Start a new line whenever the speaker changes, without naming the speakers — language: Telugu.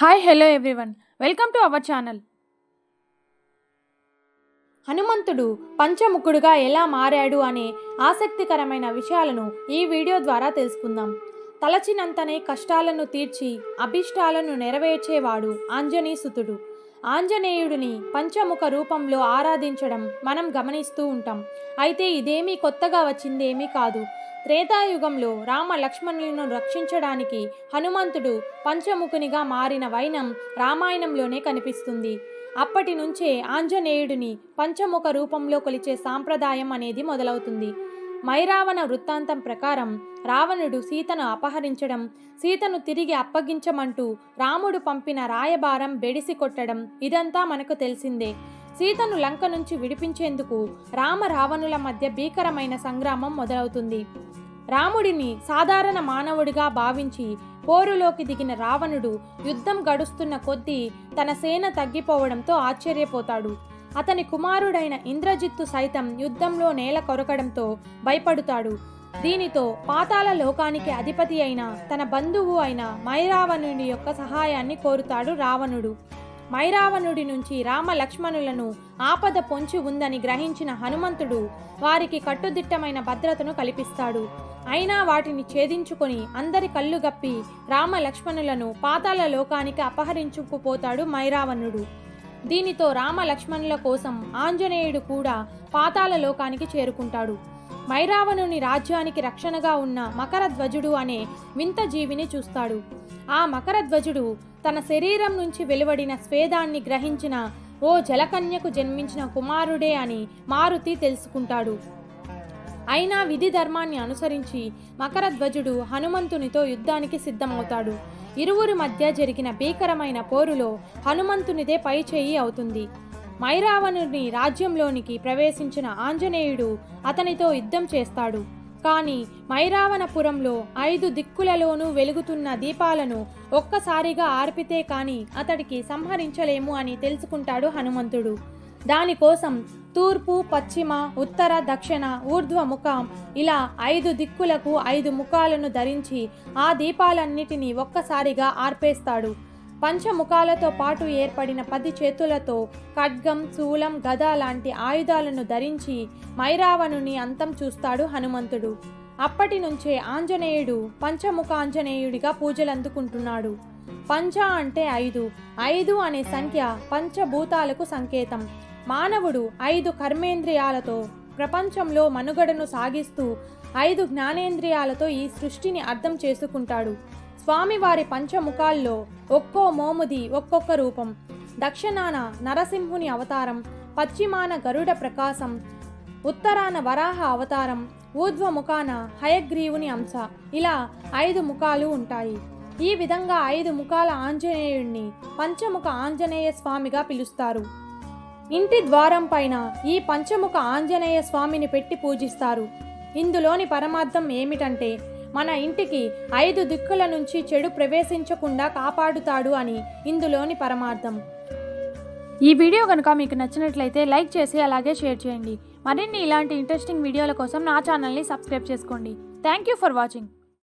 Hi hello everyone welcome to our channel హనుమంతుడు పంచముఖుడుగా ఎలా మారాడు అనే ఆసక్తికరమైన విషయాలను ఈ వీడియో ద్వారా తెలుసుకుందాం. తలచినంతనే కష్టాలను తీర్చి అభిష్టాలను నెరవేర్చేవాడు ఆంజనేయసుతుడు. ఆంజనేయుడిని పంచముఖ రూపంలో ఆరాధించడం మనం గమనిస్తూ ఉంటాం. అయితే ఇదేమీ కొత్తగా వచ్చిందేమీ కాదు. త్రేతాయుగంలో రామ లక్ష్మణులను రక్షించడానికి హనుమంతుడు పంచముఖునిగా మారిన వైనం రామాయణంలోనే కనిపిస్తుంది. అప్పటి నుంచే ఆంజనేయుడిని పంచముఖ రూపంలో కొలిచే సాంప్రదాయం అనేది మొదలవుతుంది. మైరావణ వృత్తాంతం ప్రకారం రావణుడు సీతను అపహరించడం సీతను తిరిగి అప్పగించమంటూ రాముడు పంపిన రాయబారం బెడిసి కొట్టడం ఇదంతా మనకు తెలిసిందే. సీతను లంక నుంచి విడిపించేందుకు రామ రావణుల మధ్య భీకరమైన సంగ్రామం మొదలవుతుంది. రాముడిని సాధారణ మానవుడిగా భావించి పోరులోకి దిగిన రావణుడు యుద్ధం గడుస్తున్న కొద్దీ తన సేన తగ్గిపోవడంతో ఆశ్చర్యపోతాడు. అతని కుమారుడైన ఇంద్రజిత్తు సైతం యుద్ధంలో నేల కొరకడంతో భయపడుతాడు. దీనితో పాతాల లోకానికి అధిపతి అయిన తన బంధువు అయిన మైరావణుని యొక్క సహాయాన్ని కోరుతాడు రావణుడు. మైరావణుడి నుంచి రామ లక్ష్మణులను ఆపద పొంచి ఉందని గ్రహించిన హనుమంతుడు వారికి కట్టుదిట్టమైన భద్రతను కల్పిస్తాడు. అయినా వాటిని ఛేదించుకొని అందరి కళ్ళు గప్పి రామ లక్ష్మణులను పాతాల లోకానికి అపహరించుకుపోతాడు మైరావణుడు. దీనితో రామ లక్ష్మణుల కోసం ఆంజనేయుడు కూడా పాతాల లోకానికి చేరుకుంటాడు. మైరావణుని రాజ్యానికి రక్షణగా ఉన్న మకరధ్వజుడు అనే వింత జీవిని చూస్తాడు. ఆ మకరధ్వజుడు తన శరీరం నుంచి వెలువడిన స్వేదాన్ని గ్రహించిన ఓ జలకన్యకు జన్మించిన కుమారుడే అని మారుతి తెలుసుకుంటాడు. అయినా విధి ధర్మాన్ని అనుసరించి మకరధ్వజుడు హనుమంతునితో యుద్ధానికి సిద్ధమవుతాడు. ఇరువురి మధ్య జరిగిన భీకరమైన పోరులో హనుమంతునిదే పై చేయి అవుతుంది. మైరావణుని రాజ్యంలోనికి ప్రవేశించిన ఆంజనేయుడు అతనితో యుద్ధం చేస్తాడు. కానీ మైరావణపురంలో ఐదు దిక్కులలోనూ వెలుగుతున్న దీపాలను ఒక్కసారిగా ఆర్పితే కాని అతడికి సంహరించలేము అని తెలుసుకుంటాడు హనుమంతుడు. దానికోసం తూర్పు పశ్చిమ ఉత్తర దక్షిణ ఊర్ధ్వ ముఖం ఇలా ఐదు దిక్కులకు ఐదు ముఖాలను ధరించి ఆ దీపాలన్నిటినీ ఒక్కసారిగా ఆర్పేస్తాడు. పంచముఖాలతో పాటు ఏర్పడిన పది చేతులతో ఖడ్గం శూలం గద లాంటి ఆయుధాలను ధరించి మైరావణుని అంతం చూస్తాడు హనుమంతుడు. అప్పటి నుంచే ఆంజనేయుడు పంచముఖ ఆంజనేయుడిగా పూజలందుకుంటున్నాడు. పంచ అంటే ఐదు. ఐదు అనే సంఖ్య పంచభూతాలకు సంకేతం. మానవుడు ఐదు కర్మేంద్రియాలతో ప్రపంచంలో మనుగడను సాగిస్తూ ఐదు జ్ఞానేంద్రియాలతో ఈ సృష్టిని అర్థం చేసుకుంటాడు. స్వామివారి పంచముఖాల్లో ఒక్కో మోముది ఒక్కొక్క రూపం. దక్షిణాన నరసింహుని అవతారం పశ్చిమాన గరుడ ప్రకాశం ఉత్తరాన వరాహ అవతారం ఊర్ధ్వముఖాన హయగ్రీవుని అంశ. ఇలా ఐదు ముఖాలు ఉంటాయి. ఈ విధంగా ఐదు ముఖాల ఆంజనేయుణ్ణి పంచముఖ ఆంజనేయ స్వామిగా పిలుస్తారు. ఇంటి ద్వారం పైన ఈ పంచముఖ ఆంజనేయ స్వామిని పెట్టి పూజిస్తారు. ఇందులోని పరమార్థం ఏమిటంటే మన ఇంటికి ఐదు దిక్కుల నుంచి చెడు ప్రవేశించకుండా కాపాడుతాడు అని ఇందులోని పరమార్థం. ఈ వీడియో కనుక మీకు నచ్చినట్లయితే లైక్ చేసి అలాగే షేర్ చేయండి. మరిన్ని ఇలాంటి ఇంట్రెస్టింగ్ వీడియోల కోసం నా ఛానల్ని సబ్స్క్రైబ్ చేసుకోండి. Thank you for watching.